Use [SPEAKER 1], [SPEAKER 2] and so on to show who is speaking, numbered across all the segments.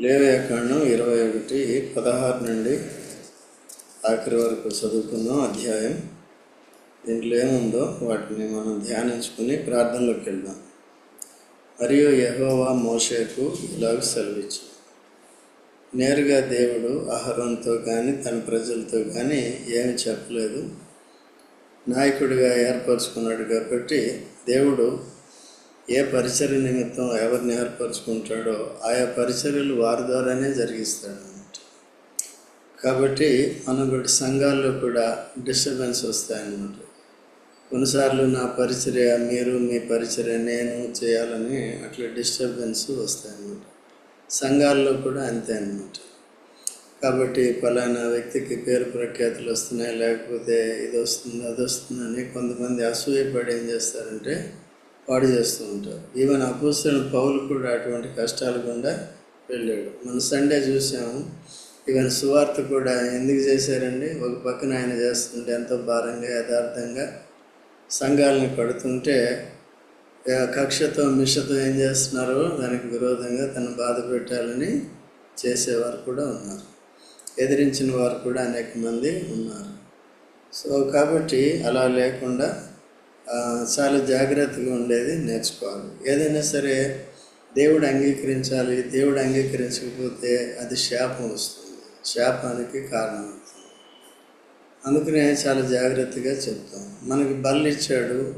[SPEAKER 1] లేవ్యాకాండం ఇరవై ఒకటి పదహారు నుండి ఆఖరి వరకు చదువుకున్నాం అధ్యాయం. దీంట్లో ఏముందో వాటిని మనం ధ్యానించుకుని ప్రార్థనలోకి వెళ్దాం. మరియు యహోవా మోషేకు ఇలాగ సెలవిచ్చు నేరుగా దేవుడు అహరోన్తో కానీ తన ప్రజలతో కానీ ఏమి చెప్పలేదు. నాయకుడిగా ఏర్పరచుకున్నాడు కాబట్టి దేవుడు ఏ పరిచర్య నిమిత్తం ఎవరిని ఏర్పరచుకుంటాడో ఆయా పరిచర్యలు వారి ద్వారానే జరిగిస్తాడు అన్నమాట కాబట్టి మన కూడా సంఘాల్లో కూడా డిస్టర్బెన్స్ వస్తాయన్నమాట. కొన్నిసార్లు నా పరిచర్య మీరు మీ పరిచర్య నేను చేయాలని అట్లా డిస్టర్బెన్స్ వస్తాయన్నమాట. సంఘాల్లో కూడా అంతే అన్నమాట. కాబట్టి ఫలానా వ్యక్తికి పేరు ప్రఖ్యాతులు వస్తున్నాయి లేకపోతే ఇది వస్తుంది అది వస్తుందని కొంతమంది అసూయపడి ఏం చేస్తారంటే పాడు చేస్తూ ఉంటారు ఈవెన్ అపోస్తున్న పౌలు కూడా అటువంటి కష్టాలు గుండా వెళ్ళాడు. మన సండే చూసాము. ఈవెన్ సువార్త కూడా ఎందుకు చేశారండి? ఒక పక్కన ఆయన చేస్తుంటే ఎంతో భారంగా యథార్థంగా సంఘాలను కడుతుంటే కక్షతో మిషతో ఏం చేస్తున్నారో దానికి విరోధంగా తను బాధ పెట్టాలని చేసేవారు కూడా ఉన్నారు. ఎదిరించిన వారు కూడా అనేక మంది ఉన్నారు. సో కాబట్టి అలా లేకుండా చాలా జాగ్రత్తగా ఉండేది నేర్చుకోవాలి ఏదైనా సరే దేవుడు అంగీకరించాలి దేవుడు అంగీకరించకపోతే అది శాపం వస్తుంది. శాపానికి కారణం అవుతుంది. అందుకనే చాలా జాగ్రత్తగా చెప్తాం. మనకి బళ్ళు ఇచ్చాడు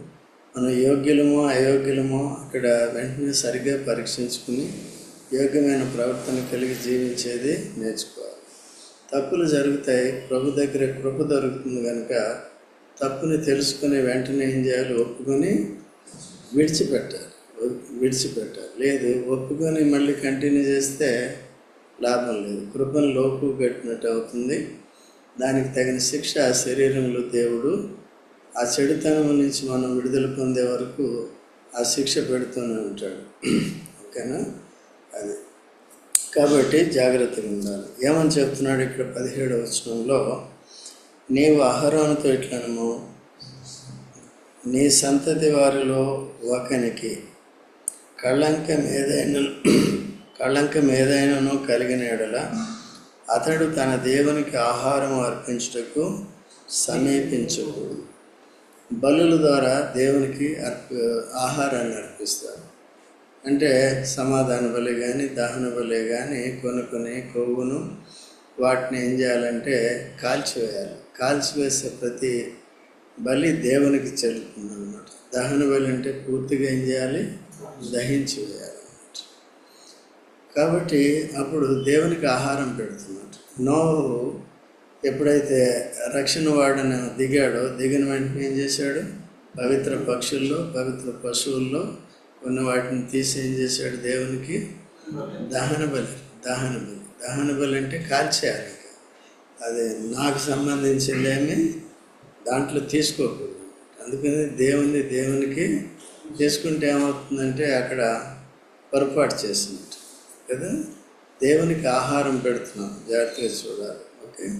[SPEAKER 1] మనం యోగ్యులమో అయోగ్యులమో అక్కడ వెంటనే సరిగ్గా పరీక్షించుకుని యోగ్యమైన ప్రవర్తన కలిగి జీవించేది నేర్చుకోవాలి. తప్పులు జరుగుతాయి ప్రభు దగ్గర కృప దొరుకుతుంది కనుక తప్పుని తెలుసుకుని వెంటనే ఏం చేయాలి? ఒప్పుకొని విడిచిపెట్టాలి. విడిచిపెట్టాలి. లేదు ఒప్పుకొని మళ్ళీ కంటిన్యూ చేస్తే లాభం లేదు. కృపను లోపు పెట్టినట్టు అవుతుంది. దానికి తగిన శిక్ష ఆ శరీరంలో దేవుడు ఆ చెడుతనం నుంచి మనం విడుదల పొందే వరకు ఆ శిక్ష పెడుతూనే ఉంటాడు. ఓకేనా? అది. కాబట్టి జాగ్రత్తగా ఉండాలి. ఏమని చెప్తున్నాడు ఇక్కడ పదిహేడవ వచనంలో? నీవు అహరోనుతో ఇట్లనము నీ సంతతి వారిలో ఒకనికి కళంకం ఏదైనా కళంకం ఏదైనానో కలిగిన ఎడల అతడు తన దేవునికి ఆహారం అర్పించుటకు సమీపించకూడదు బలుల ద్వారా దేవునికి అర్ప ఆహారాన్ని అర్పిస్తారు. అంటే సమాధాన బలి కానీ దహన బలి కానీ కొనుక్కొని కొవ్వును వాటిని ఏం చేయాలంటే కాల్చివేయాలి. కాల్చివేసే ప్రతి బలి దేవునికి చెల్లుతుంది అనమాట దహన బలి అంటే పూర్తిగా ఏం చేయాలి? దహించి వేయాలన్నమాట కాబట్టి అప్పుడు దేవునికి ఆహారం పెడుతున్నట్టు నోవు ఎప్పుడైతే రక్షణ వాడన దిగాడో దిగిన వెంటనే ఏం చేశాడు? పవిత్ర పక్షుల్లో పవిత్ర పశువుల్లో ఉన్న వాటిని తీసి ఏం చేశాడు? దేవునికి దహన బలి దహన బలి. దహన అంటే కాల్చేయాలి. అది నాకు సంబంధించిందేమి దాంట్లో తీసుకోకూడదు. అందుకని దేవుని దేవునికి తీసుకుంటే ఏమవుతుందంటే అక్కడ పొరపాటు చేసినట్టు కదా? దేవునికి ఆహారం పెడుతున్నాం. జాగ్రత్తగా చూడాలి. ఓకే?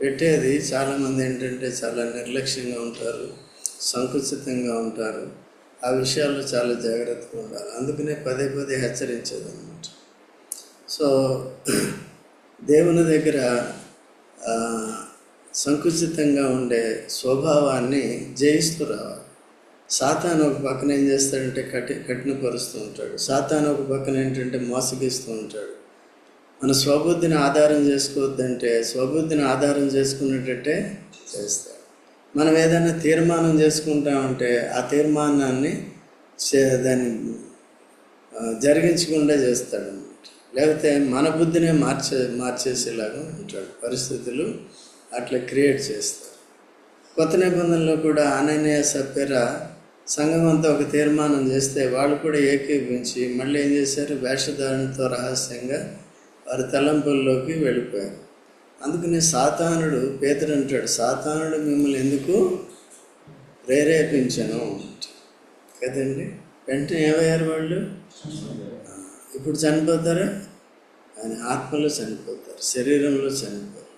[SPEAKER 1] పెట్టేది చాలామంది ఏంటంటే చాలా నిర్లక్ష్యంగా ఉంటారు సంకుచితంగా ఉంటారు. ఆ విషయాల్లో చాలా జాగ్రత్తగా ఉండాలి. అందుకనే పదే పదే హెచ్చరించేది అనమాట సో దేవుని దగ్గర సంకుచితంగా ఉండే స్వభావాన్ని జయిస్తూ రావాలి. సాతాను ఒక పక్కన ఏం చేస్తాడంటే కఠి కఠినపరుస్తూ ఉంటాడు. సాతాను ఒక పక్కన ఏంటంటే మోసగిస్తూ ఉంటాడు. మన స్వబుద్ధిని ఆధారం చేసుకోవద్దంటే స్వబుద్ధిని ఆధారం చేసుకునేటట్టే చేస్తాడు. మనం ఏదైనా తీర్మానం చేసుకుంటామంటే ఆ తీర్మానాన్ని చే- దాన్ని జరిగించకుండా చేస్తాడు. లేకపోతే మన బుద్ధినే మార్చే మార్చేసేలాగా ఉంటాడు. పరిస్థితులు అట్లా క్రియేట్ చేస్తారు. కొత్త నిబంధనలో కూడా అనన్య సప్పెర సంఘం అంతా ఒక తీర్మానం చేస్తే వాళ్ళు కూడా ఏకీభించి మళ్ళీ ఏం చేశారు? వేషధారణతో రహస్యంగా వారి తలంపుల్లోకి వెళ్ళిపోయారు. అందుకని సాతానుడు పేతుడు అంటాడు సాతానుడు మిమ్మల్ని ఎందుకు ప్రేరేపించను? కదండి? వెంటనే ఏమయ్యారు వాళ్ళు? ఇప్పుడు చనిపోతారా? కానీ ఆత్మలో చనిపోతారు శరీరంలో చనిపోతారు.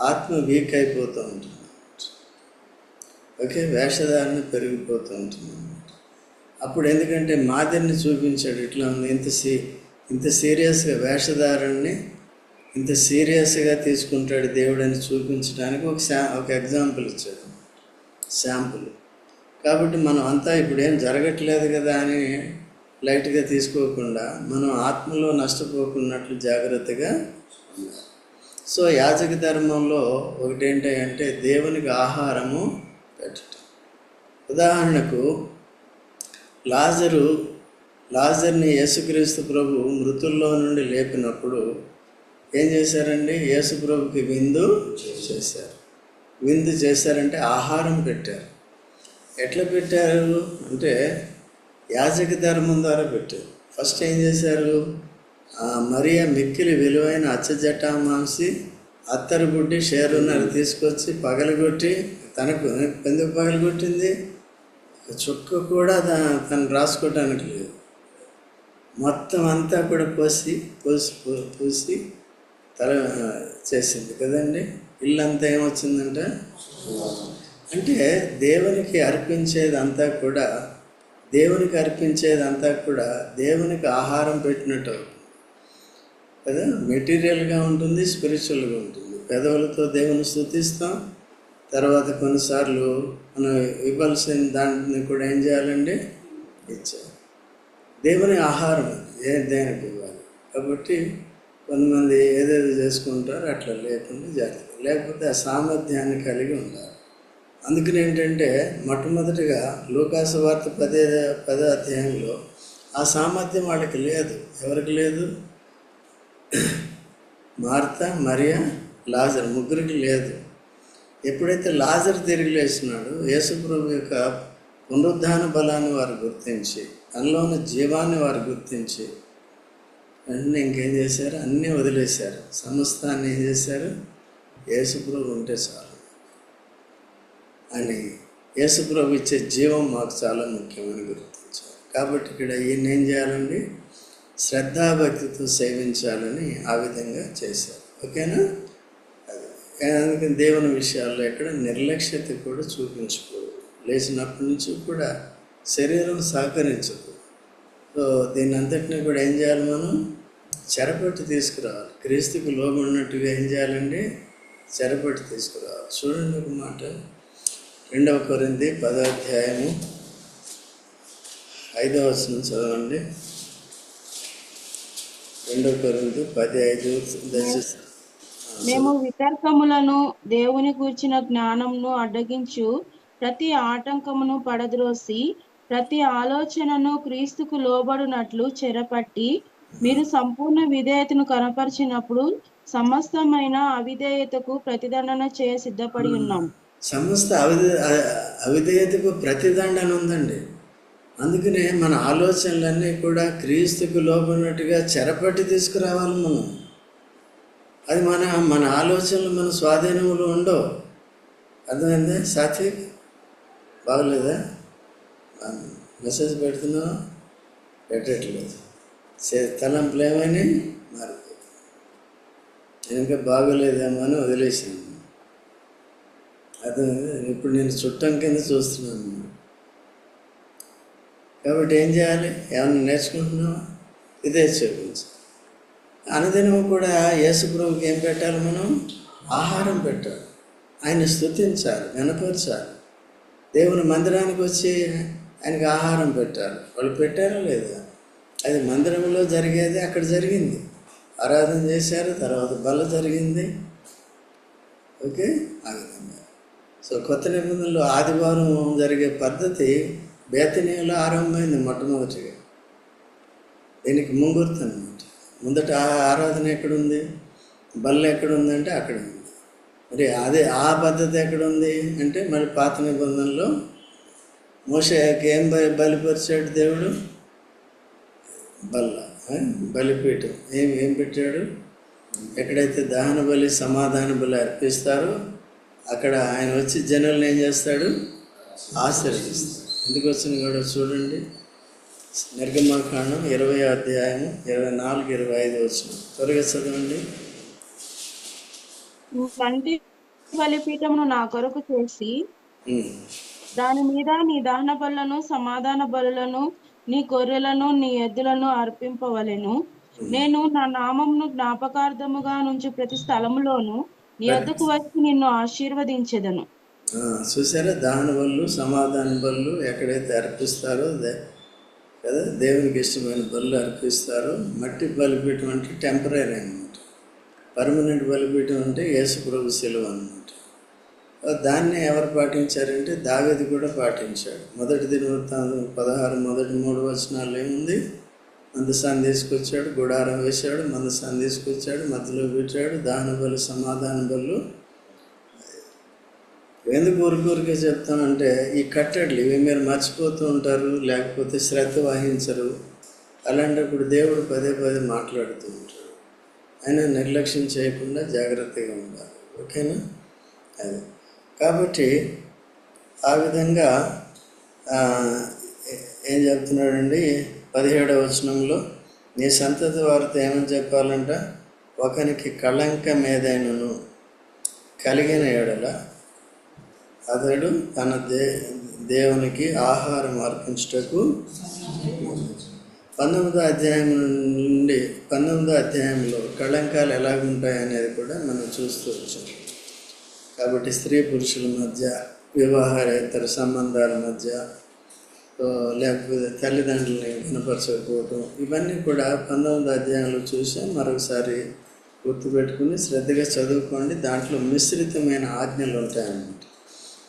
[SPEAKER 1] ఆత్మ వీక్ అయిపోతూ ఉంటుంది ఓకే వేషధారణ పెరిగిపోతూ ఉంటుంది అప్పుడు ఎందుకంటే మాదిరిని చూపించాడు ఇట్లా ఉంది ఇంత సీ ఇంత సీరియస్గా వేషధారణని ఇంత సీరియస్గా తీసుకుంటాడు దేవుడు అని చూపించడానికి ఒక శా ఒక ఎగ్జాంపుల్ ఇచ్చాడు. శాంపుల్. కాబట్టి మనం అంతా ఇప్పుడు ఏం జరగట్లేదు కదా అని లైట్గా తీసుకోకుండా మనం ఆత్మలో నష్టపోకున్నట్లు జాగ్రత్తగా సో యాజక ధర్మంలో ఒకటేంటి అంటే దేవునికి ఆహారము పెట్టడం ఉదాహరణకు లాజరు లాజర్ని యేసుక్రీస్తు ప్రభు మృతుల్లో నుండి లేపినప్పుడు ఏం చేశారండి? యేసు ప్రభుకి విందు చేశారు. విందు చేశారంటే ఆహారం పెట్టారు. ఎట్లా పెట్టారు? అంటే యాజక ధర్మం ద్వారా పెట్టారు. ఫస్ట్ ఏం చేశారు? ఆ మరియ మిక్కిలి విలువైన అచ్చజటా మాంసి అత్తరు గుడ్డి షేరున్నర తీసుకొచ్చి పగలగొట్టి తనకు ఎందుకు పగలగొట్టింది? చుక్క కూడా తను రాసుకోవటానికి లేదు. మొత్తం అంతా కూడా పోసి పోసి పూసి తల చేసింది కదండి. ఇల్లంతా ఏమొచ్చిందంటే? అంటే దేవునికి అర్పించేదంతా కూడా దేవునికి అర్పించేదంతా కూడా దేవునికి ఆహారం పెట్టినట్టు. కదా? మెటీరియల్గా ఉంటుంది స్పిరిచువల్గా ఉంటుంది. పెదవులతో దేవుని స్థుతిస్తాం తర్వాత కొన్నిసార్లు మనం ఇవ్వాల్సిన దాన్ని కూడా ఏం చేయాలండి? ఇచ్చాం దేవుని ఆహారం ఏ దేనికి ఇవ్వాలి? కాబట్టి కొంతమంది ఏదేదో చేసుకుంటారో అట్లా లేకుండా జాగ్రత్త. లేకపోతే ఆ సామర్థ్యాన్ని కలిగి ఉండాలి. అందుకని ఏంటంటే మొట్టమొదటిగా లూకాసు వార్త పదే పదో అధ్యాయంలో ఆ సామర్థ్యం వాళ్ళకి లేదు. ఎవరికి లేదు? మార్త మరియా లాజర్ ముగ్గురికి లేదు. ఎప్పుడైతే లాజర్ తిరిగి లేచినాడు యేసుప్రభు యొక్క పునరుద్ధాన బలాన్ని వారు గుర్తించి అందులోని ఉన్న జీవాన్ని వారు గుర్తించి వెంటనే ఇంకేం చేశారు? అన్నీ వదిలేశారు. సమస్తాన్ని ఏం చేశారు? యేసుప్రభు ఉంటే చాలు. అని యేసుప్రభు ఇచ్చే జీవం మాకు చాలా ముఖ్యమని గుర్తించారు. కాబట్టి ఇక్కడ ఈయన ఏం చేయాలండి శ్రద్ధాభక్తితో సేవించాలని ఆ విధంగా చేశారు. ఓకేనా? అది. అందుకని దేవుని విషయాల్లో ఎక్కడ నిర్లక్ష్యత కూడా చూపించకూడదు. లేచినప్పటి నుంచి కూడా శరీరం సహకరించదు. సో దీని అంతటినీ కూడా ఏం చేయాలి మనం? చెరపట్టు తీసుకురావాలి. క్రీస్తుకు లోబడినట్టుగా ఏం చేయాలండి? చెరపట్టు తీసుకురావాలి. చూడండి ఒక మాట. రెండవ కొరింది పదాధ్యాయము ఐదవ వచనం చదవండి. రెండవ కొరింది పది ఐదు
[SPEAKER 2] మేము వితర్కములను దేవుని కూర్చిన జ్ఞానమును అడ్డగించు ప్రతి ఆటంకమును పడద్రోసి ప్రతి ఆలోచనను క్రీస్తుకు లోబడినట్లు చెరపట్టి మీరు సంపూర్ణ విధేయతను కనపరిచినప్పుడు సమస్తమైన అవిధేయతకు ప్రతిదండన చేయ సిద్ధపడి ఉన్నాం.
[SPEAKER 1] సమస్త అవిధే అవిధేయతకు ప్రతిదండన ఉందండి. అందుకనే మన ఆలోచనలన్నీ కూడా క్రీస్తుకు లోబడినట్టుగా చెరపట్టి తీసుకురావాలి మనం. అది మన మన ఆలోచనలు మన స్వాధీనంలో ఉండవు. అర్థమైందా? సాత్విక్? బాగలేదా? మెసేజ్ పెడుతున్నావు పెట్టట్లేదు. తలంపులు ఏమైనా మారిపోతుంది ఇంకా బాగోలేదేమో అని వదిలేసింది. అది ఇప్పుడు నేను చుట్టం కింద చూస్తున్నాను. కాబట్టి ఏం చేయాలి? ఏమన్నా నేర్చుకుంటున్నావా? ఇదే చూపించు. అనుదినం కూడా యేసుప్రభుకి ఏం పెట్టాలి మనం? ఆహారం పెట్టాలి. ఆయన స్థుతించాలి వినపరచాలి దేవుని మందిరానికి వచ్చి ఆయనకి ఆహారం పెట్టాలి. వాళ్ళు పెట్టారా లేదా? అది మందిరంలో జరిగేది అక్కడ జరిగింది. ఆరాధన చేశారు తర్వాత బల్ల జరిగింది. ఓకే? ఆ విధంగా. సో కొత్త నిబంధనలో ఆదివారం జరిగే పద్ధతి బేతనీయంలో ఆరంభమైంది మొట్టమొదటిగా. దీనికి ముంగుర్తు అనమాట ముందట ఆ ఆరాధన ఎక్కడుంది? బల్ల ఎక్కడుందంటే అక్కడ ఉంది మరి అదే ఆ పద్ధతి ఎక్కడుంది అంటే మరి పాత నిబంధనలో మోషకి ఏం బలిపరిచాడు దేవుడు? బల్ల బలిపీఠం. ఏం ఏం పెట్టాడు? ఎక్కడైతే దహన బలి సమాధాన బలి అర్పిస్తారో అక్కడ ఆయన వచ్చి జనులను ఏం చేస్తాడు? ఆశీర్వదిస్తాడు. ఎందుకు వచ్చింది కూడా చూడండి. నిర్గమకాండం ఇరవై అధ్యాయం ఇరవై నాలుగు ఇరవై ఐదు వచ్చిన. త్వరగా చదవండి.
[SPEAKER 2] వంటి బలిపీఠమును నా కొరకు చేసి. దాని మీద నీ దహన బలులను సమాధాన బలులను నీ గొర్రెలను నీ ఎద్దులను అర్పింపవలెను. నేను నా నామమును జ్ఞాపకార్థముగా నుంచి ప్రతి స్థలములోను నీ వద్దకు వచ్చి నిన్ను ఆశీర్వదించదను.
[SPEAKER 1] చూసారా? దాని బళ్ళు సమాధాన బళ్ళు ఎక్కడైతే అర్పిస్తారో కదా? దేవునికి ఇష్టమైన బళ్ళు అర్పిస్తారో మట్టి బలిపీఠం అంటే టెంపరీ అనమాట పర్మనెంట్ బలిపీఠం అంటే యేసు ప్రభు శిలువ అనమాట దాన్ని ఎవరు పాటించారంటే దావేది కూడా పాటించాడు. మొదటి దినవృత్తాంతం పదహారు మొదటి మూడు వచనాలు ఏముంది? మందసాన్ని తీసుకొచ్చాడు గుడారం వేశాడు మందసాన్ని తీసుకొచ్చాడు మధ్యలో పెట్టాడు దాన బలు సమాధాన బలు. ఎందుకు ఊరికూరికే చెప్తానంటే ఈ కట్టడలు ఇవి మీరు మర్చిపోతూ ఉంటారు లేకపోతే శ్రద్ధ వహించరు. అలాంటప్పుడు దేవుడు పదే పదే మాట్లాడుతూ ఉంటాడు. అయినా నిర్లక్ష్యం చేయకుండా జాగ్రత్తగా ఉండాలి. ఓకేనా? అది. కాబట్టి ఆ విధంగా ఏం చెప్తున్నాడండి? పదిహేడవ వచనంలో నీ సంతతి వారితో ఏమని చెప్పాలంట? ఒకనికి కళంకం ఏదైనాను కలిగిన ఎడల అతడు తన దే దేవునికి ఆహారం అర్పించటకు పంతొమ్మిదో అధ్యాయం నుండి పంతొమ్మిదో అధ్యాయంలో కళంకాలు ఎలాగుంటాయి అనేది కూడా మనం చూస్తూ వచ్చాం. కాబట్టి స్త్రీ పురుషుల మధ్య వివాహారేతర సంబంధాల మధ్య లేకపోతే తల్లిదండ్రులని వినపరచకపోవటం ఇవన్నీ కూడా పంతొమ్మిది అధ్యాయంలో చూసి మరొకసారి గుర్తుపెట్టుకుని శ్రద్ధగా చదువుకోండి. దాంట్లో మిశ్రితమైన ఆజ్ఞలు ఉంటాయన్నమాట.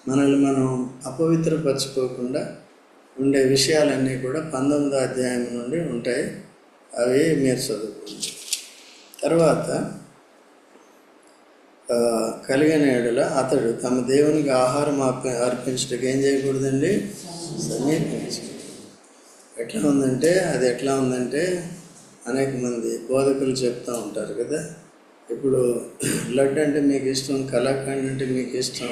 [SPEAKER 1] మనల్ని మనం అపవిత్రపరచుకోకుండా ఉండే విషయాలన్నీ కూడా పంతొమ్మిదో అధ్యాయం నుండి ఉంటాయి. అవి మీరు చదువుకోండి. తర్వాత కలిగిన ఏడులో అతడు తమ దేవునికి ఆహారం అర్పించడానికి ఏం చేయకూడదండి? ఎట్లా ఉందంటే అది ఎట్లా ఉందంటే అనేక మంది బోధకులు చెప్తూ ఉంటారు కదా ఇప్పుడు బ్లడ్ అంటే మీకు ఇష్టం కళాఖండ్ అంటే మీకు ఇష్టం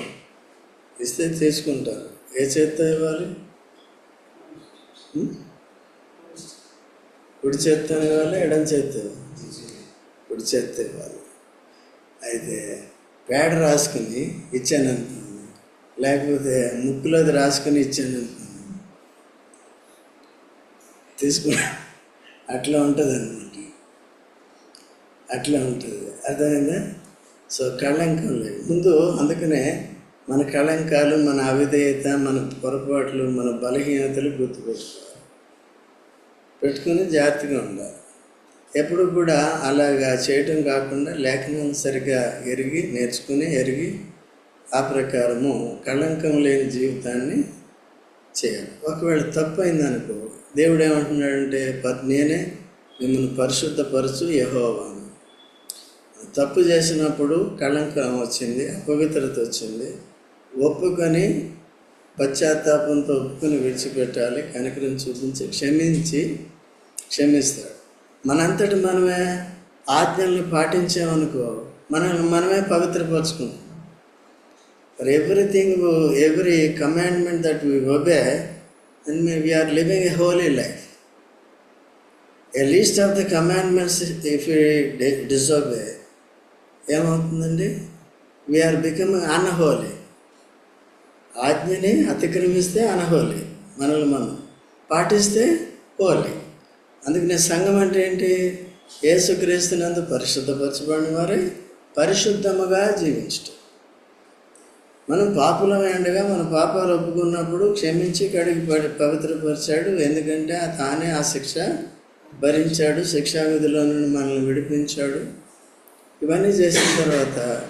[SPEAKER 1] ఇస్తే తీసుకుంటారు. ఏ చేత్తో ఇవ్వాలి? కుడి చేత్తో ఇవ్వాలి ఎడం చేత్తో కుడి చేత్తో ఇవ్వాలి. అయితే పేడ రాసుకుని ఇచ్చాను అనుకోండి లేకపోతే ముక్కులోది రాసుకుని ఇచ్చాను అనుకోండి తీసుకున్నా అట్లా ఉంటుంది అనమాట అట్లా ఉంటుంది. అర్థమైందా? సో కళంకం లేదు. ముందు అందుకనే మన కళంకాలు మన అవిధేయత మన పొరపాట్లు మన బలహీనతలు గుర్తుపెట్టుకోవాలి. పెట్టుకుని జాగ్రత్తగా ఉండాలి. ఎప్పుడు కూడా అలాగా చేయటం కాకుండా లేఖనం సరిగా ఎరిగి నేర్చుకుని ఎరిగి ఆ ప్రకారము కళంకం లేని జీవితాన్ని చేయాలి. ఒకవేళ తప్పు అయిందనుకో దేవుడు ఏమంటున్నాడంటే నేనే మిమ్మల్ని పరిశుద్ధపరచు యహోవాను. తప్పు చేసినప్పుడు కళంకం వచ్చింది అపవిత్రత వచ్చింది. ఒప్పుకొని పశ్చాత్తాపంతో ఒప్పుకొని విడిచిపెట్టాలి కనికరం చూపించి క్షమించి క్షమిస్తాడు. మనంతటి మనమే ఆజ్ఞల్ని పాటించామనుకో మనల్ని మనమే పవిత్రపరచుకుంటాం. For everything every commandment that we obey then we are living a holy life a least of the commandments if we disobey, ఏమవుతుందండి? వీఆర్ బికమ్ అన్హోలీ ఆజ్ఞని అతిక్రమిస్తే అనహోలీ మనల్ని మనం పాటిస్తే హోలీ అందుకనే సంఘం అంటే ఏంటి? యేసుక్రీస్తునందు పరిశుద్ధపరచబడిన వారే పరిశుద్ధముగా జీవించటం. మనం పాపులమైండగా మన పాపాలు ఒప్పుకున్నప్పుడు క్షమించి కడిగి పడి- పవిత్రపరిచాడు. ఎందుకంటే ఆ తానే ఆ శిక్ష భరించాడు శిక్షా విధిలో నుండి మనల్ని విడిపించాడు. ఇవన్నీ చేసిన తర్వాత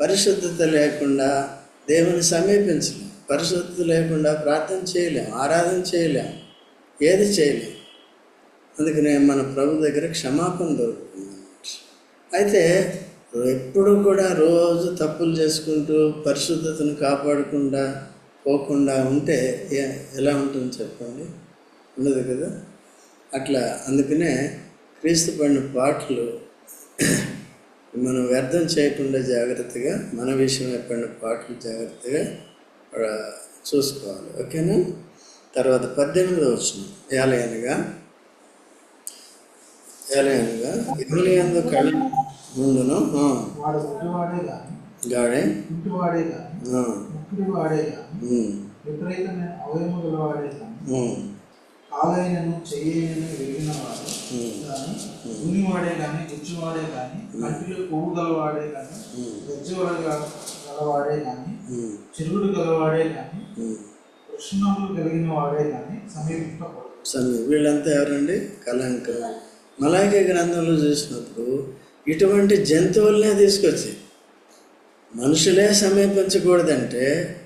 [SPEAKER 1] పరిశుద్ధత లేకుండా దేవుని సమీపించలేం. పరిశుద్ధత లేకుండా ప్రార్థన చేయలేం ఆరాధన చేయలేం ఏది చేయలేం. అందుకనే మన ప్రభు దగ్గర క్షమాపణ దొరుకుతుంది. అయితే ఎప్పుడు కూడా రోజు తప్పులు చేసుకుంటూ పరిశుద్ధతను కాపాడకుండా పోకుండా ఉంటే ఏ- ఎలా ఉంటుంది చెప్పండి? ఉండదు కదా? అట్లా అందుకనే క్రీస్తు పడిన పాటలు మనం వ్యర్థం చేయకుండా జాగ్రత్తగా మన విషయమే పడిన పాటలు జాగ్రత్తగా చూసుకోవాలి. ఓకేనా? తర్వాత పద్దెనిమిది వచ్చిన ఏలయనగా ఏలయనగా ఇరులి కళ్ళు ముందును? ఆ,
[SPEAKER 3] వాడు గుడ్డివాడే కానీ
[SPEAKER 1] గాడే?
[SPEAKER 3] ఇంటివాడే కానీ వాడే కానీ విపరీతమైన కానీ
[SPEAKER 1] ఉమ్,
[SPEAKER 3] కాలైనను చెయ్యైనను విరిగిన వాడు. కానీ భూమివాడే కానీ గుచ్చువాడే కానీ కంటిలో పువ్వు గలవాడే కానీ గజ్జవడ గలవాడే కానీ
[SPEAKER 1] ఉమ్,
[SPEAKER 3] చిరుగుడు గలవాడే కానీ
[SPEAKER 1] ఉమ్.
[SPEAKER 3] వృషణములు కలిగిన వాడే కానీ
[SPEAKER 1] వీళ్ళంతా ఎవరండి? కలంకం మలాఖీ గ్రంథంలో చూసినప్పుడు ఇటువంటి జంతువులనే తీసుకొచ్చి మనుషులే సమీపించకూడదంటే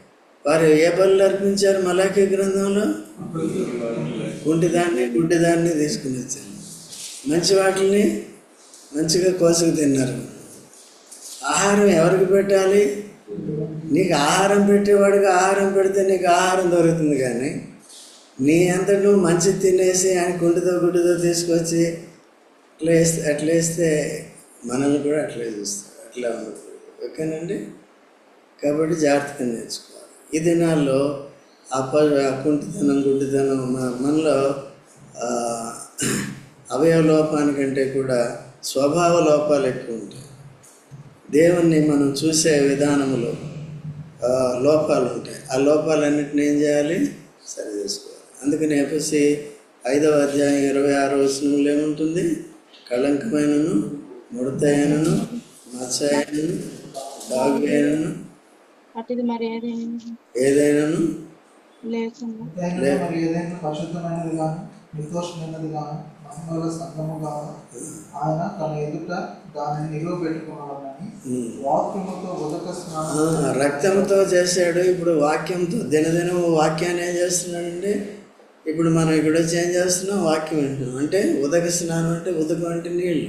[SPEAKER 1] వారు ఏ బలు అర్పించారు మలాఖీ గ్రంథంలో? కుంటిదాన్ని గుడ్డిదాన్ని తీసుకుని వచ్చారు. మంచి వాటిని మంచిగా కోసుకు తిన్నారు. ఆహారం ఎవరికి పెట్టాలి? నీకు ఆహారం పెట్టేవాడికి ఆహారం పెడితే నీకు ఆహారం దొరుకుతుంది కానీ నీ అంత నువ్వు మంచి తినేసి ఆయన గుండెతో గుడ్డుతో తీసుకొచ్చి అట్లా వేస్తే అట్లా వేస్తే మనల్ని కూడా అట్లే చూస్తారు అట్లా ఉండదు ఓకేనండి? కాబట్టి జాగ్రత్తగా నేర్చుకోవాలి. ఈ దినాల్లో అప కుంటితనం గుడ్డితనం మన- మనలో అవయవ లోపానికంటే కూడా స్వభావ లోపాలు ఎక్కువ ఉంటాయి. దేవుణ్ణి మనం చూసే విధానంలో లోపాలు ఉంటాయి. ఆ లోపాలన్నిటిని ఏం చేయాలి? సరి చేసుకోవాలి. అందుకని ఎఫ్ఎస్సి ఐదవ అధ్యాయం ఇరవై ఆరో వచనంలో ఏముంటుంది? కళంకమైనను ముడతైనను మత్సైనను డాగు అయినను
[SPEAKER 2] అటుది మరి ఏదైనా
[SPEAKER 1] ఏదైనాను?
[SPEAKER 2] లేకుండా.
[SPEAKER 3] ఏదైనా మరి ఏదైనా పరిశుద్ధమైనది కానీ నిర్దోషమైనది కానీ మహిమల సంగము కాదు ఆయన తన ఎదుట దానిని నిలువ పెట్టుకున్నాడని
[SPEAKER 1] ఉమ్.
[SPEAKER 3] వాక్యముతో ఉదక స్నానం
[SPEAKER 1] రక్తంతో చేశాడు. ఇప్పుడు వాక్యంతో దినదినం వాక్యాన్ని ఏం చేస్తున్నాడండి? ఇప్పుడు మనం ఇక్కడ వచ్చి ఏం చేస్తున్నాం? వాక్యం వింటున్నాం. అంటే ఉదక స్నానం అంటే ఉదకం అంటే నీళ్ళు.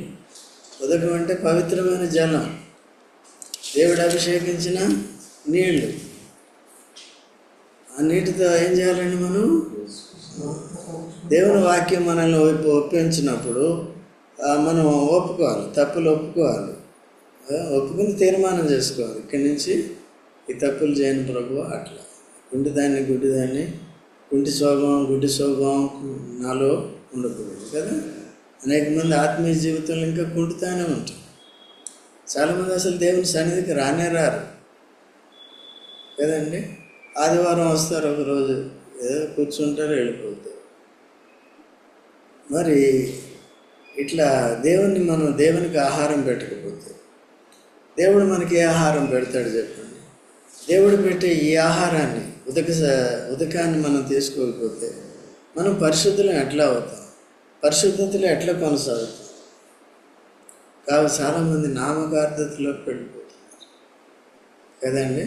[SPEAKER 1] ఉదకం అంటే పవిత్రమైన జలం దేవుడు అభిషేకించిన నీళ్ళు ఆ నీటితో ఏం చేయాలండి మనం? దేవుని వాక్యం మనల్ని ఒప్పి ఒప్పించినప్పుడు మనం ఒప్పుకోవాలి తప్పులు ఒప్పుకోవాలి. ఒప్పుకుని తీర్మానం చేసుకోవాలి. ఇక్కడి నుంచి ఈ తప్పులు చేయని ప్రభు అట్లా. గుంటి దాన్ని గుడ్డి దాన్ని గుంటి స్వభావం గుడ్డి స్వభావం నాలో ఉండకూడదు కదా? అనేక మంది ఆత్మీయ జీవితంలో ఇంకా కుంటుతానే ఉంటారు. చాలామంది అసలు దేవుని సన్నిధికి రానే రారు. కదండి? ఆదివారం వస్తారు ఒకరోజు ఏదో కూర్చుంటారు వెళ్ళిపోతారు. మరి ఇట్లా దేవుణ్ణి మనం దేవునికి ఆహారం పెట్టకపోతే దేవుడు మనకి ఏ ఆహారం పెడతాడు చెప్పండి? దేవుడు పెట్టే ఈ ఆహారాన్ని ఉదక ఉదకాన్ని మనం తీసుకోకపోతే మనం పరిశుద్ధులం ఎట్లా అవుతాం? పరిశుద్ధతలో ఎట్లా కొనసాగుతుంది? కాబట్టి చాలామంది నామకార్థతలోకి వెళ్ళిపోతున్నారు కదండి?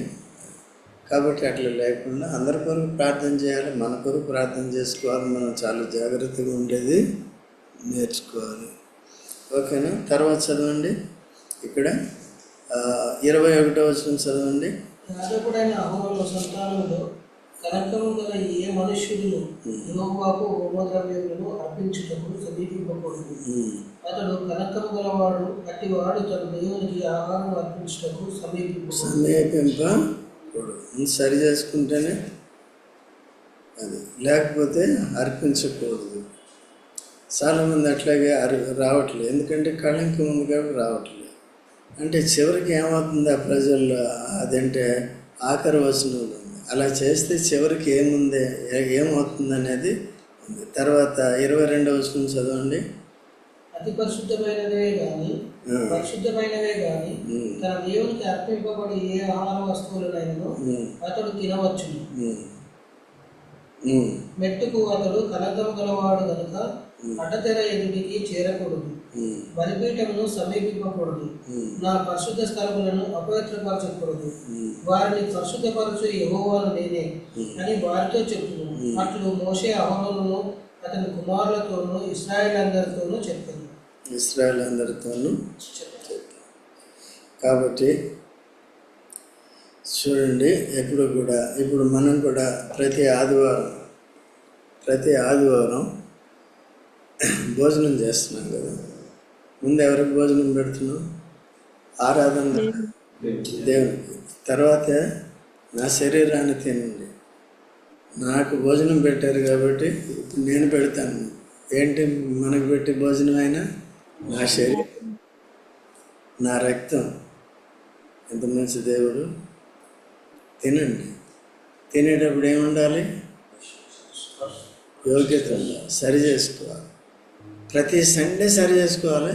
[SPEAKER 1] కాబట్టి అట్లా లేకుండా అందరి కొరకు ప్రార్థన చేయాలి మన కొరకు ప్రార్థన చేసుకోవాలి మనం చాలా జాగ్రత్తగా ఉండేది నేర్చుకోవాలి. ఓకేనా? తర్వాత చదవండి. ఇక్కడ ఇరవై ఒకటో వచ్చిన చదవండి.
[SPEAKER 4] సంతానంలో కనకము గల ఏ మనుష్యుడును యెహోవాకు హోమద్రవ్యములను అర్పించుటకు సమీపింపకూడదు అతడు కనకము గలవాడు అట్టివాడు తన దేవునికి ఆహారం అర్పించుటకు సమీపింపకూడదు
[SPEAKER 1] సమీపింపకూడదు సరి చేసుకుంటేనే అది. లేకపోతే అర్పించకూడదు. చాలామంది అట్లాగే అరి రావట్లేదు. ఎందుకంటే కళంకం ఉంది కాబట్టి రావట్లేదు. అంటే చివరికి ఏమవుతుంది ఆ ప్రజల్లో? అదంటే ఆఖరి వచనంలో. అలా చేస్తే చివరికి ఏముంది ఏమవుతుంది అనేది తర్వాత ఇరవై రెండవ వచనం చదవండి.
[SPEAKER 4] అతి పరిశుద్ధమైనవే
[SPEAKER 1] ఆ.
[SPEAKER 4] పరిశుద్ధమైనవే
[SPEAKER 1] ఉమ్,
[SPEAKER 4] తన దేవునికి అర్పింపబడి ఏ ఆహార వస్తువులనైనను
[SPEAKER 1] ఉమ్,
[SPEAKER 4] అతడు
[SPEAKER 1] ఉమ్,
[SPEAKER 4] మెట్టుకు అతడు కనకము గలవాడు గనుక అడ్డతెర ఎదుటికి చేరకూడదు. బలిపీఠమును సమీపింపకూడదు నా పరిశుద్ధ స్థలములను అపవిత్రపరచకూడదు. వారిని పరిశుద్ధపరచు యెహోవాను నేనే అని వారితో చెప్పును. అట్లు మోషే అహరోనును అతని కుమారులతోనూ ఇస్రాయేల్ అందరితోనూ చెప్పాను.
[SPEAKER 1] ఇస్రాయల్ అందరితోనూ చెప్పాను కాబట్టి చూడండి ఎప్పుడు కూడా ఇప్పుడు మనం కూడా ప్రతి ఆదివారం ప్రతి ఆదివారం భోజనం చేస్తున్నాం కదా. ముందు ఎవరికి భోజనం పెడుతున్నాం ఆరాధన దేవునికి తర్వాత నా శరీరాన్ని తినండి. నాకు భోజనం పెట్టారు కాబట్టి నేను పెడతాను. ఏంటి మనకు పెట్టి భోజనం అయినా నా శరీరం. నా రక్తం. ఎంత మంచి దేవుడు. తినండి. తినేటప్పుడు ఏముండాలి? యోగ్యత ఉండాలి. సరి చేసుకోవాలి. ప్రతి సండే సరి చేసుకోవాలి?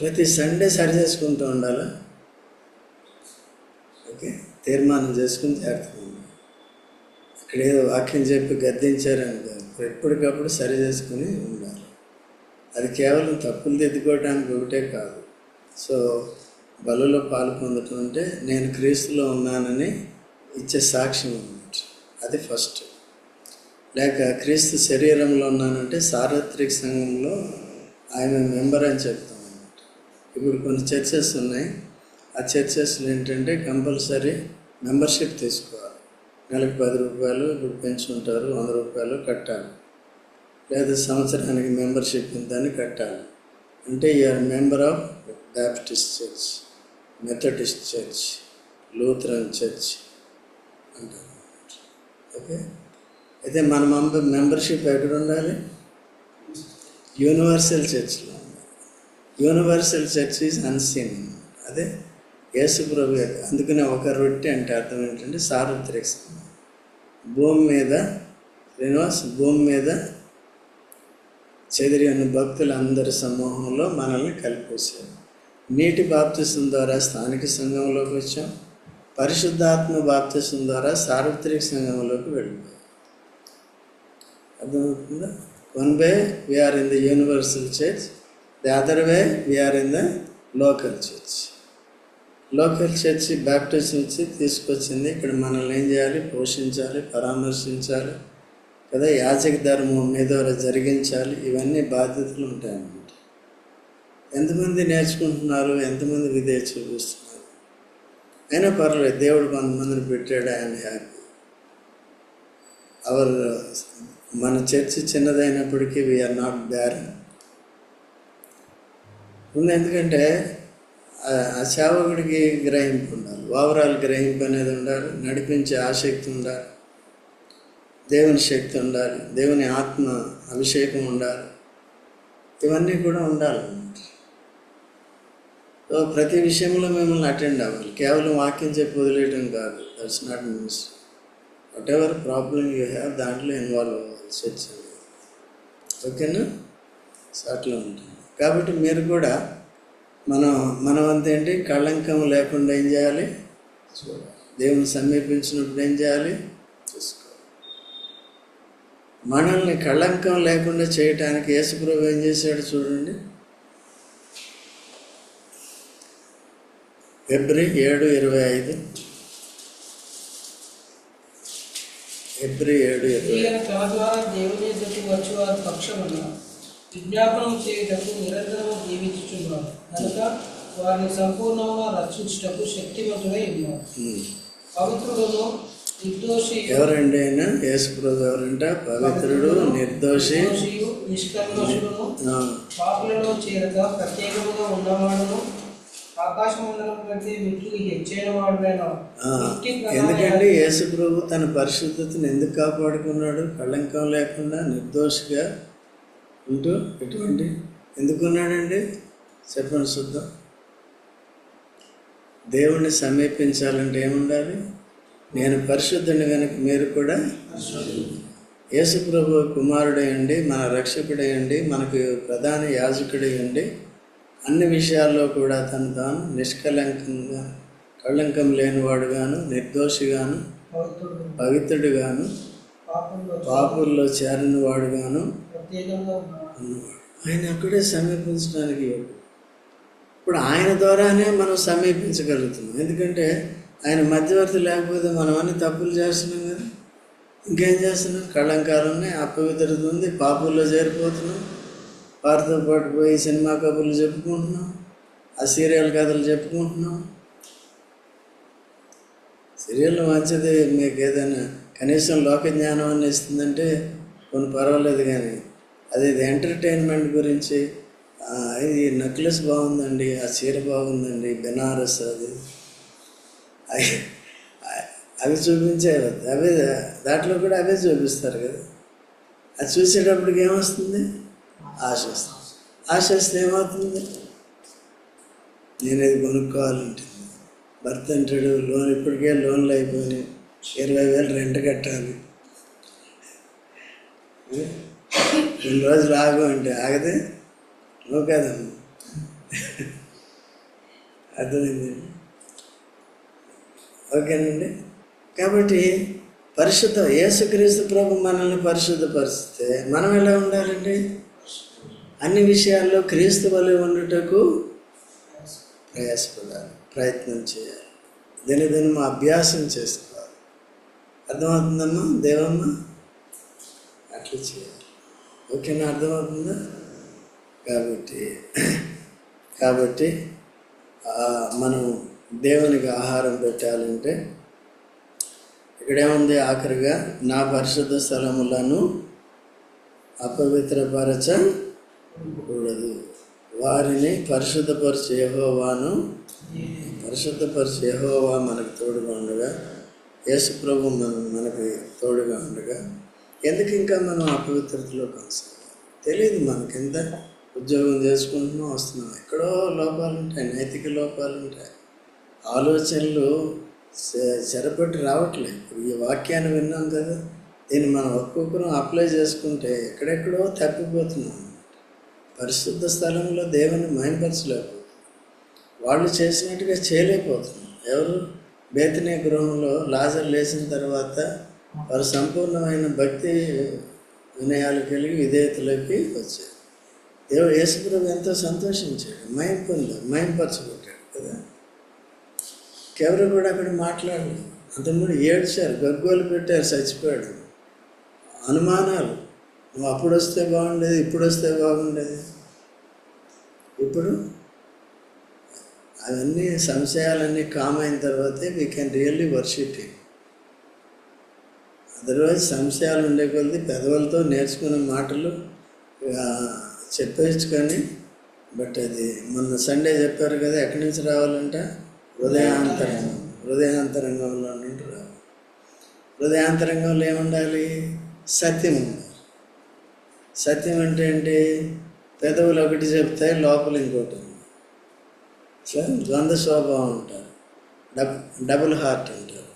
[SPEAKER 1] ప్రతి సండే సరి చేసుకుంటూ ఉండాలి? ఓకే తీర్మానం చేసుకుని జాగ్రత్తగా ఉండాలి అక్కడ ఏదో వాక్యం చెప్పి గద్దించారనుకో కాదు ఎప్పటికప్పుడు సరి చేసుకుని ఉండాలి. అది కేవలం తప్పులు దిద్దుకోవడానికి ఒకటే కాదు. సో బలలో పాలు పొందటం అంటే నేను క్రీస్తులో ఉన్నానని ఇచ్చే సాక్ష్యం అన్నమాట. అది ఫస్ట్ లేక క్రీస్తు శరీరంలో ఉన్నానంటే సార్వత్రిక సంఘంలో ఆయన మెంబర్ అని చెప్తాం ఇప్పుడు కొన్ని చర్చెస్ ఉన్నాయి. ఆ చర్చెస్లు ఏంటంటే కంపల్సరీ మెంబర్షిప్ తీసుకోవాలి. నెలకు పది రూపాయలు ఇప్పుడు పెంచుకుంటారు వంద రూపాయలు కట్టాలి. లేదా సంవత్సరానికి మెంబర్షిప్ ఇంతని కట్టాలి. అంటే you are member of Baptist church Methodist church Lutheran church అంటారు ఓకే అయితే మన మెంబర్ మెంబర్షిప్ ఎక్కడ ఉండాలి యూనివర్సల్ చర్చ్లో. Universal church is unseen. అదే యేసు ప్రభు అందుకనే ఒక రొట్టె అంటే అర్థం ఏంటంటే సార్వత్రిక సంఘం. భూమి మీద శ్రీనివాస్ భూమి మీద చెదిరి ఉన్న భక్తులందరి సమూహంలో మనల్ని కలిపేశారు. నీటి బాప్తిసం ద్వారా స్థానిక సంఘంలోకి వచ్చాం. పరిశుద్ధాత్మ బాప్తిసం ద్వారా సార్వత్రిక సంఘంలోకి వెళ్ళిపోయాం. అర్థమవుతుందా one way we are in the universal church the other way we are in the local church local church baptism ఇచ్చి తీసుకొచ్చింది. ఇక్కడ మనల్ని ఏం చేయాలి? పోషించాలి పరామర్శించాలి. కదా యాజక ధర్మం మీద జరిగించాలి. ఇవన్నీ బాధ్యతలు ఉంటాయన్నమాట. ఎంతమంది నేర్చుకుంటున్నారు? ఎంతమంది విధేయ చూపిస్తున్నారు? అయినా పర్లేదు దేవుడు కొంతమందిని పెట్టాడు. ఆయన హ్యాపీ అవర్ మన చర్చి చిన్నదైనప్పటికీ వీఆర్ నాట్ బ్యారన్ ఉంది ఎందుకంటే ఆ- ఆ సేవకుడికి గ్రహింపు ఉండాలి. ఓవరాల్ గ్రహింపు అనేది ఉండాలి. నడిపించే ఆసక్తి ఉండాలి. దేవుని శక్తి ఉండాలి. దేవుని ఆత్మ అభిషేకం ఉండాలి. ఇవన్నీ కూడా ఉండాలి సో ప్రతి విషయంలో మిమ్మల్ని అటెండ్ అవ్వాలి. కేవలం వాక్యం చెప్పి వదిలేయడం కాదు. That's not means whatever problem you have దాంట్లో ఇన్వాల్వ్ అవ్వాలి. రీసెర్చ్ అనేది ఓకేనా? అట్లా ఉంటుంది. కాబట్టి మీరు కూడా మనం మనం అంతేంటి కళంకం లేకుండా ఏం చేయాలి? చూడాలి దేవుని సమీపించినప్పుడు ఏం చేయాలి? చూసుకోవాలి మనల్ని కళంకం లేకుండా చేయటానికి యేసుప్రభు ఏం చేశాడు చూడండి. ఫిబ్రవరి ఏడు ఇరవై ఐదు. ఏడు ఇరవై
[SPEAKER 4] ఈయన తన ద్వారా దేవుని పక్షమున విజ్ఞాపనం చేయుటకు నిరంతరము జీవించుచున్నాడు కనుక వారిని సంపూర్ణంగా రక్షించుటకు శక్తివంతుడై ఉన్నాడు
[SPEAKER 1] ఉమ్.
[SPEAKER 4] పవిత్రుడును నిర్దోషి
[SPEAKER 1] ఎవరండి ఆయన? యేసుప్రభు ఎవరంట? పవిత్రుడు నిర్దోషి. ఆ,
[SPEAKER 4] పాపులలో చేరక ప్రత్యేకముగా ఉన్నవాడును. ఆకాశమండలం కంటే మిట్లు హెచ్చైన వాడునైన
[SPEAKER 1] ఆ,
[SPEAKER 4] వ్యక్తి ప్రధాన
[SPEAKER 1] ఎందుకండి యేసుప్రభు తన పరిశుద్ధతను ఎందుకు కాపాడుకున్నాడు? కళంకం లేకుండా నిర్దోషిగా ఉంటూ ఎటువంటి ఎందుకున్నాడండి? చెప్పండి శుద్ధం. దేవుణ్ణి సమీపించాలంటే ఏముండాలి? నేను పరిశుద్ధుని కనుక మీరు కూడా యేసుప్రభు కుమారుడయండి మన రక్షకుడయండి మనకు ప్రధాన యాజకుడయండి అన్ని విషయాల్లో కూడా తను తాను నిష్కలంకంగా కళంకం లేనివాడుగాను నిర్దోషిగాను
[SPEAKER 4] పవిత్రుడు
[SPEAKER 1] పవిత్రుడుగాను పాపుల్లో చేరిన వాడుగాను
[SPEAKER 4] ఉన్నవాడు.
[SPEAKER 1] ఆయన అక్కడే సమీపించడానికి ఇప్పుడు ఆయన ద్వారానే మనం సమీపించగలుగుతున్నాం. ఎందుకంటే ఆయన మధ్యవర్తి లేకపోతే మనం అన్ని తప్పులు చేస్తున్నాం కదా. ఇంకేం చేస్తున్నాం? కళంకాలు ఉన్నాయి అపవిత్రత ఉంది పాపుల్లో చేరిపోతున్నాం. వారితో పాటు పోయి సినిమా కబుర్లు చెప్పుకుంటున్నాం ఆ సీరియల్ కథలు చెప్పుకుంటున్నాం. సీరియల్ మంచిది మీకు ఏదైనా కనీసం లోక జ్ఞానం అని ఇస్తుందంటే కొన్ని పర్వాలేదు కానీ అది ఇది ఎంటర్టైన్మెంట్ గురించి ఇది నెక్లెస్ బాగుందండి ఆ చీర బాగుందండి బెనారస్ అది. అవి- అవి చూపించే అవే దాంట్లో కూడా అవే చూపిస్తారు కదా. అది చూసేటప్పటికి ఏమొస్తుంది? ఆశ ఆశిస్తే ఏమవుతుంది? నేను ఇది కొనుక్కోవాలంటుంది. భర్త అంటాడు లోన్ ఇప్పటికే లోన్లు అయిపోయినాయి. ఇరవై వేలు రెంట్ కట్టాలి. రెండు రోజులు ఆగు అంటే ఆగదే? నువ్వు కాదమ్మా. అర్థమైంది? ఓకేనండి. కాబట్టి పరిశుద్ధ యేసుక్రీస్తు ప్రభు మనల్ని పరిశుద్ధపరిస్తే మనం ఎలా ఉండాలండి? అన్ని విషయాల్లో క్రీస్తు వలె ఉండటకు ప్రయాసపడాలి ప్రయత్నం చేయాలి. దినదినం అభ్యాసం చేసుకోవాలి. అర్థమవుతుందమ్మా? దేవమ్మ? అట్లా చేయాలి. ఓకేనా? అర్థమవుతుందా? కాబట్టి కాబట్టి మనం దేవునికి ఆహారం పెట్టాలంటే ఇక్కడేముంది ఆఖరిగా? నా పరిశుద్ధ స్థలములను అపవిత్రపరచ ఉండదు వారిని పరిశుద్ధపరిచే యెహోవాను పరిశుద్ధపరిచే యెహోవా మనకు తోడుగా ఉండగా యేసు ప్రభు మన మనకి తోడుగా ఉండగా ఎందుకు ఇంకా మనం అపవిత్రతలో కొనసాగాలి? తెలియదు మనకింత ఉద్యోగం చేసుకుంటున్నాం వస్తున్నాం. ఎక్కడో లోపాలు ఉంటాయి నైతిక లోపాలు ఉంటాయి. ఆలోచనలు సరిపట్టి చెరపట్టి రావట్లేదు ఈ వాక్యాన్ని విన్నాం కదా దీన్ని మనం ఒక్కొక్కరం అప్లై చేసుకుంటే ఎక్కడెక్కడో తప్పిపోతున్నాం. పరిశుద్ధ స్థలంలో దేవుని మైంపరచలేకపోతున్నాం వాళ్ళు చేసినట్టుగా చేయలేకపోతుంది ఎవరు? బేతనే గృహంలో లాజర్ లేచిన తర్వాత వారు సంపూర్ణమైన భక్తి వినయాలు కలిగి విధేయతలోకి వచ్చారు. దేవుడు యేసుప్రభు ఎంతో సంతోషించాడు. మయం పొందాడు. కదా? ఎవరు కూడా అక్కడ మాట్లాడలేదు. అంతకుముందు ఏడ్చారు గగ్గోలు పెట్టారు చచ్చిపోయాడు. అనుమానాలు. నువ్వు అప్పుడు వస్తే బాగుండేది ఇప్పుడు వస్తే బాగుండేది. ఇప్పుడు అవన్నీ సంశయాలన్నీ కామ్ అయిన తర్వాతే we can really worship him otherwise సంశయాలు ఉండే కొద్దీ పెదవులతో నేర్చుకునే మాటలు ఆ, కానీ బట్ అది మొన్న సండే చెప్పారు కదా ఎక్కడి నుంచి రావాలంట? హృదయాంతరంగం హృదయాంతరంగంలో నుండి రావాలి. హృదయాంతరంగంలో ఏముండాలి? సత్యం ఉండాలి సత్యం అంటే ఏంటి? పెదవులు ఒకటి చెప్తే లోపల ఇంకోటి సో ద్వంద్వ స్వభావం ఉంటారు డబ్ డబుల్ హార్ట్ అంటారు.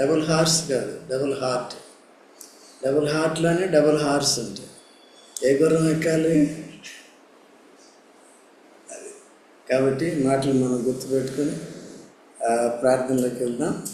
[SPEAKER 1] డబుల్ హార్స్ కాదు డబుల్ హార్ట్. డబుల్ హార్ట్లోనే డబుల్ హార్స్ ఉంటాయి. ఏ గుర్రం ఎక్కాలి? అది. కాబట్టి మాటలు మనం గుర్తుపెట్టుకొని ప్రార్థనలోకి వెళ్దాం.